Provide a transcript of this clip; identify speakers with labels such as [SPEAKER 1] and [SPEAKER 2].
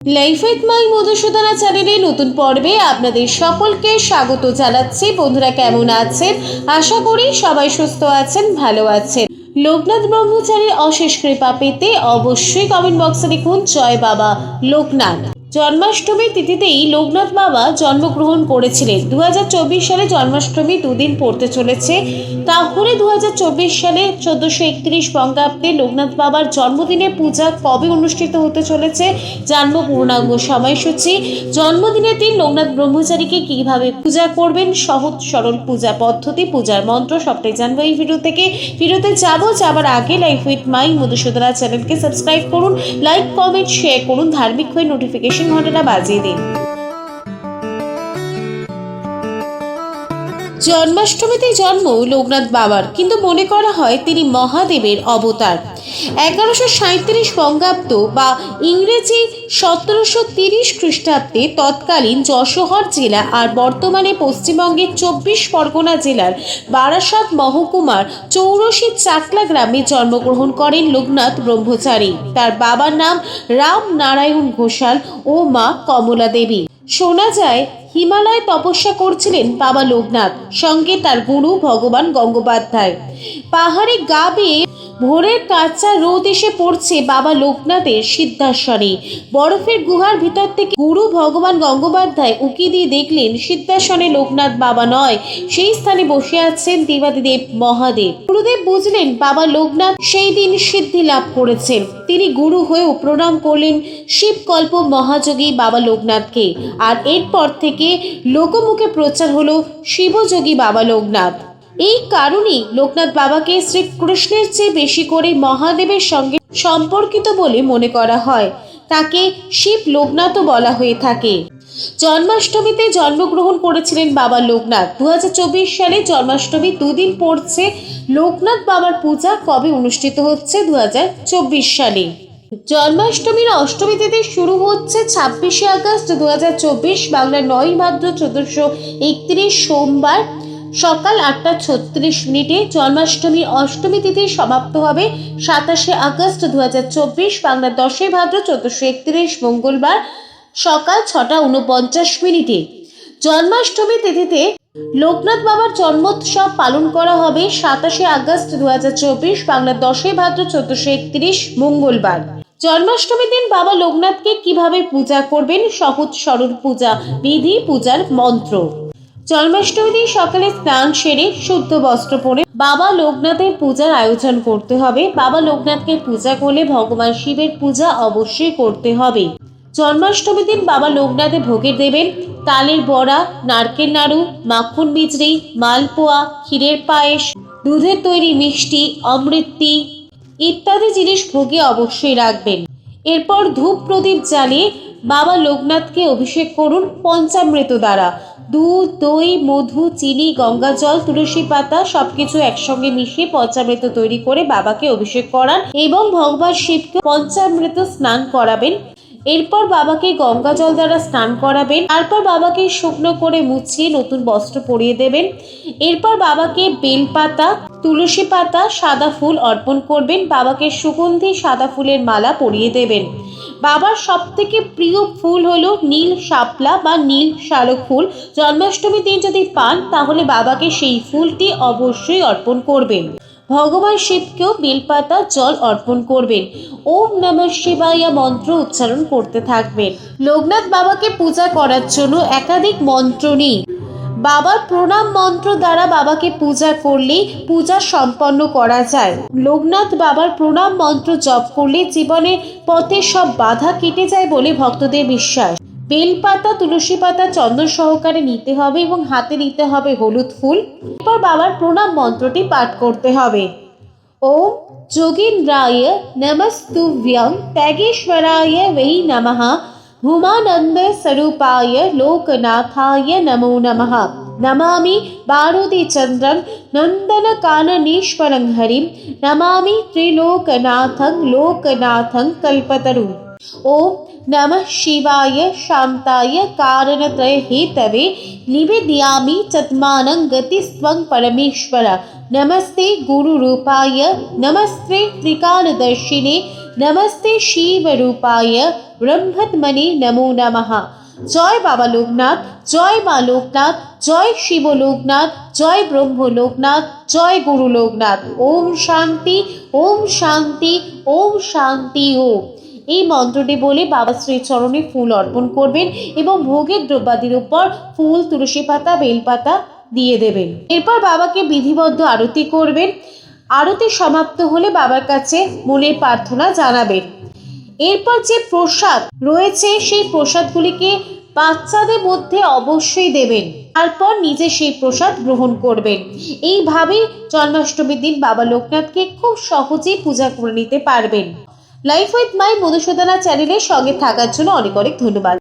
[SPEAKER 1] Life my Madhusudana চ্যানেলে নতুন পর্বে আপনাদের সকলকে স্বাগত জানাচ্ছি। বন্ধুরা কেমন আছেন? আশা করি সবাই সুস্থ আছেন, ভালো আছেন। লোকনাথ ব্রহ্মচারীর অশেষ কৃপা পেতে অবশ্যই কমেন্ট বক্সে লিখুন জয় বাবা, লোকনাথ। জন্মাষ্টমীর তিথিতেই লোকনাথ বাবা জন্মগ্রহণ করেছিলেন। দু হাজার চব্বিশ সালে জন্মাষ্টমী দুদিন পড়তে চলেছে। তাহলে দু হাজার চব্বিশ সালে চোদ্দোশো একত্রিশ বঙ্গাব্দে লোকনাথ বাবার জন্মদিনে পূজা কবে অনুষ্ঠিত হতে চলেছে জানব পূর্ণাঙ্গ সময়সূচি। জন্মদিনের দিন লোকনাথ ব্রহ্মচারীকে কীভাবে পূজা করবেন, সহজ সরল পূজা পদ্ধতি, পূজার মন্ত্র সবটাই জানব এই ভিডিও থেকে। ভিডিওতে যাব, যাবার আগে লাইফ উইথ মাই মধুসূদনা চ্যানেলকে সাবস্ক্রাইব করুন লাইক কমেন্ট শেয়ার করুন, ধার্মিক হয়ে নোটিফিকেশন ঘন্টাটা বাজিয়ে দিন। জন্মাষ্টমীতে জন্ম লোকনাথ বাবার। কিন্তু মনে করা হয় তিনি মহাদেবের অবতার। এগারোশো সাঁত্রিশ বঙ্গাব্দ বা ইংরেজি সতেরোশো তিরিশ খ্রিস্টাব্দে তৎকালীন যশোহর জেলা আর বর্তমানে পশ্চিমবঙ্গের চব্বিশ পরগনা জেলার বারাসাত মহকুমার চৌরসি চাকলা গ্রামে জন্মগ্রহণ করেন লোকনাথ ব্রহ্মচারী। তার বাবার নাম রাম নারায়ণ ঘোষাল ও মা কমলা দেবী। শোনা যায় হিমালয় তপস্যা করছিলেন বাবা লোকনাথ, সঙ্গে তার গুরু ভগবান গঙ্গোপাধ্যায়। পাহাড়ে গা বেয়ে ভোরের কাঁচা রোদ এসে পড়ছে বাবা লোকনাথের সিদ্ধাসনে। বরফের গুহার ভিতর থেকে গুরু ভগবান গঙ্গোপাধ্যায় উকি দিয়ে দেখলেন, সিদ্ধাসনে লোকনাথ বাবা নয়, সেই স্থানে বসে আছেন দেবাদিদেব মহাদেব। গুরুদেব বুঝলেন বাবা লোকনাথ সেই দিন সিদ্ধি লাভ করেছেন। তিনি গুরু হয়েও প্রণাম করলেন শিবকল্প মহাযোগী বাবা লোকনাথকে। আর এরপর থেকে লোকমুখে প্রচার হলো শিবযোগী বাবা লোকনাথ। এই কারণেই লোকনাথ বাবাকে শ্রীকৃষ্ণের চেয়ে বেশি করে মহাদেবের সঙ্গে সম্পর্কিত বলে মনে করা হয়। তাকে শিব লোকনাথও বলা হয়ে থাকে। জন্মাষ্টমীতে জন্মগ্রহণ করেছিলেন বাবা লোকনাথ। দু হাজার চব্বিশ সালে জন্মাষ্টমী দুদিন পড়ছে লোকনাথ বাবার পূজা কবে অনুষ্ঠিত হচ্ছে দু হাজার চব্বিশ সালে। জন্মাষ্টমীর অষ্টমী তিথি শুরু হচ্ছে ছাব্বিশে আগস্ট দু হাজার চব্বিশ, বাংলার নয় ভাদ্র চোদ্দশো একত্রিশ সোমবার সকাল আটটা ছত্রিশ মিনিটে। জন্মাষ্টমীর অষ্টমী তিথি সমাপ্ত হবে সাতাশে আগস্ট দু হাজার চব্বিশ, বাংলার দশই ভাদ্র চোদ্দশো একত্রিশ মঙ্গলবার সকাল ছটা উনপঞ্চাশ মিনিটে। জন্মাষ্টমী তিথিতে লোকনাথ বাবার জন্মোৎসব পালন করা হবে সাতাশে আগস্ট দু হাজার চব্বিশ, বাংলার দশই ভাদ্র চোদ্দশো একত্রিশ মঙ্গলবার। জন্মাষ্টমীর দিন বাবা লোকনাথকে কীভাবে পূজা করবেন? সহজ সরল পূজা বিধি, পূজার মন্ত্র। জন্মাষ্টমী দিন সকালে স্নান সেরে শুদ্ধ বস্ত্র পরে বাবা লোকনাথের পূজার আয়োজন করতে হবে। বাবা লোকনাথকে পূজা করলে ভগবান শিবের পূজা অবশ্যই করতে হবে। জন্মাষ্টমীর দিন বাবা লোকনাথে ভোগে দেবেন তালের বড়া, নারকেল নাড়ু, মাখন মিজরি মালপোয়া, ক্ষীরের পায়েস, দুধের তৈরি মিষ্টি, অমৃতি ইত্যাদি জিনিস ভোগে অবশ্যই রাখবেন। এরপর ধূপ প্রদীপ জ্বালিয়ে বাবা লোকনাথকে অভিষেক করুন পঞ্চামৃত দ্বারা। দুধ, দই, মধু, চিনি, গঙ্গা জল, তুলসী পাতা সবকিছু একসঙ্গে মিশিয়ে পঞ্চামৃত তৈরি করে বাবাকে অভিষেক করান এবং ভগবান শিবকে পঞ্চামৃত স্নান করাবেন। এরপর বাবাকে গঙ্গা জল দ্বারা স্নান করাবেন। তারপর বাবাকে শুকনো করে মুছিয়ে নতুন বস্ত্র পরিয়ে দেবেন। এরপর বাবাকে বেলপাতা তুলসী পাতা, সাদা ফুল অর্পণ করবেন, বাবাকে সুগন্ধি, সাদা ফুলের মালা পরিয়ে দেবেন। বাবার সব থেকে প্রিয় ফুল হলো নীল শাপলা বা নীল শালক ফুল। জন্মাষ্টমী দিন যদি পান, তাহলে বাবাকে সেই ফুলটি অবশ্যই অর্পণ করবেন। ভগবান শিবকেও বেলপাতা, জল অর্পণ করবেন। ওম নমঃ শিবায়া মন্ত্র উচ্চারণ করতে থাকবেন। লোকনাথ বাবাকে পূজা করার জন্য একাধিক মন্ত্র নেই বাবার প্রণাম মন্ত্র দ্বারা বাবাকে পূজা করলে পূজা সম্পন্ন করা যায়। লোকনাথ বাবার প্রণাম মন্ত্র জপ করলে জীবনে পথে সব বাধা কেটে যায় বলে ভক্তদের বিশ্বাস। বেলপাতা তুলসী পাতা চন্দন সহকারে নিতে হবে এবং হাতে নিতে হবে হলুদ ফুল। এরপর বাবার প্রণাম মন্ত্রটি পাঠ করতে হবে। ওম যোগেন্দ্রায় নমস্তু ব্যং ত্যাগেশ্বরায় বেই নমঃ। भूमानंद स्वरूपाय लोकनाथाय नमो नमः। नमामि भारती चन्द्रं नन्दनकाननीश्वरं हरिं। नमामि त्रिलोकनाथं लोकनाथं कल्पतरुम्। ॐ नमः शिवाय शान्ताय कारणत्रय हेतवे निवेदयामि चत्मानं गतिस्त्वं परमेश्वर। नमस्ते गुरुरूपाय। नमस्ते त्रिकालदर्शिने নমস্তে শিব রূপায় ব্রহ্মৎমণি নমো নমঃ জয় বাবা লোকনাথ জয় মা লোকনাথ জয় শিব লোকনাথ জয় ব্রহ্ম লোকনাথ জয় গুরু লোকনাথ ওম শান্তি ওম শান্তি ওম শান্তি ওম এই মন্ত্রটি বলে বাবা শ্রীচরণে ফুল অর্পণ করবেন এবং ভোগের দ্রব্যাদির উপর ফুল, তুলসী পাতা বেলপাতা দিয়ে দেবেন। এরপর বাবাকে বিধিবদ্ধ আরতি করবেন। আরতি সমাপ্ত হলে বাবার কাছে মনের প্রার্থনা জানাবেন। এরপর যে প্রসাদ রয়েছে, সেই প্রসাদগুলিকে বাচ্চাদের মধ্যে অবশ্যই দেবেন। তারপর নিজে সেই প্রসাদ গ্রহণ করবেন। এইভাবেই জন্মাষ্টমীর দিন বাবা লোকনাথকে খুব সহজেই পূজা করে নিতে পারবেন। লাইফ উইথ মাই মধুসূদনা চ্যানেলের সঙ্গে থাকার জন্য অনেক অনেক ধন্যবাদ।